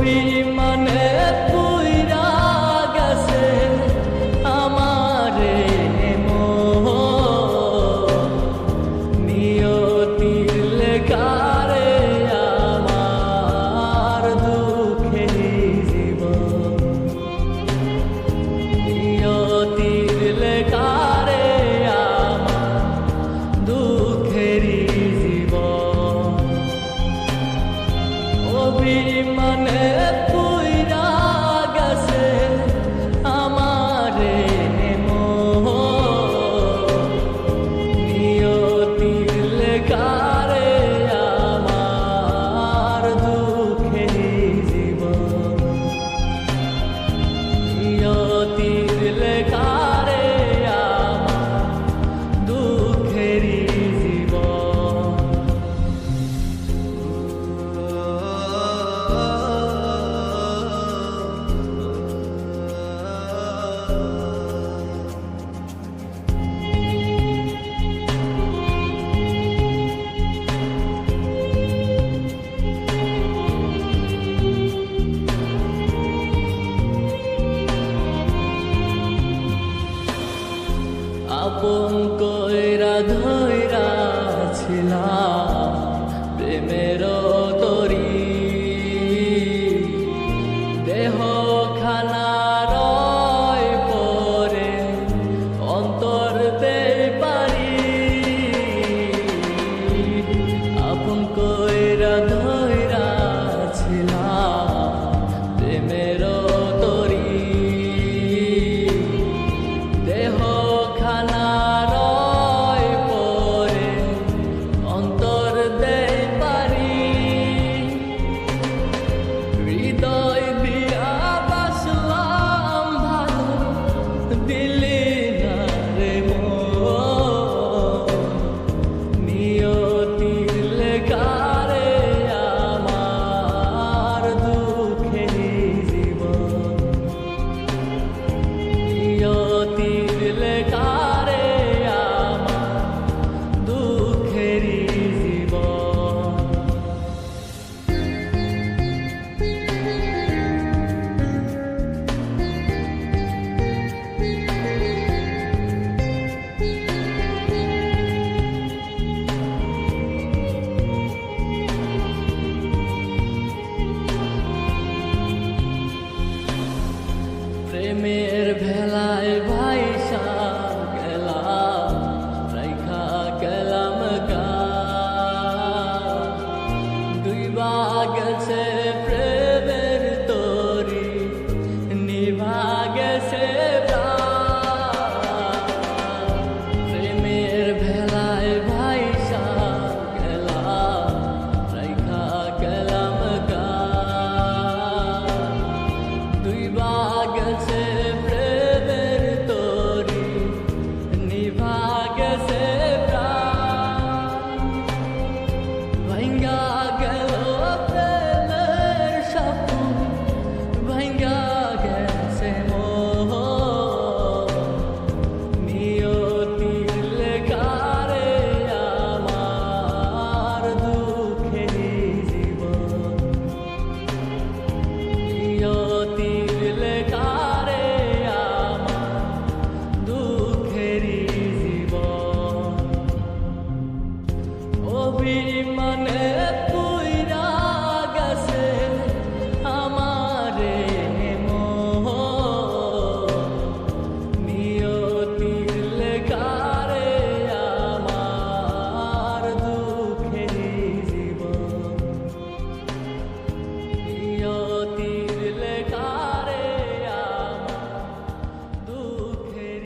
we প্রেমের ভেলায় ভাইসা গেলাম রেখা গেলাম গা। দুই বা গেছে be my.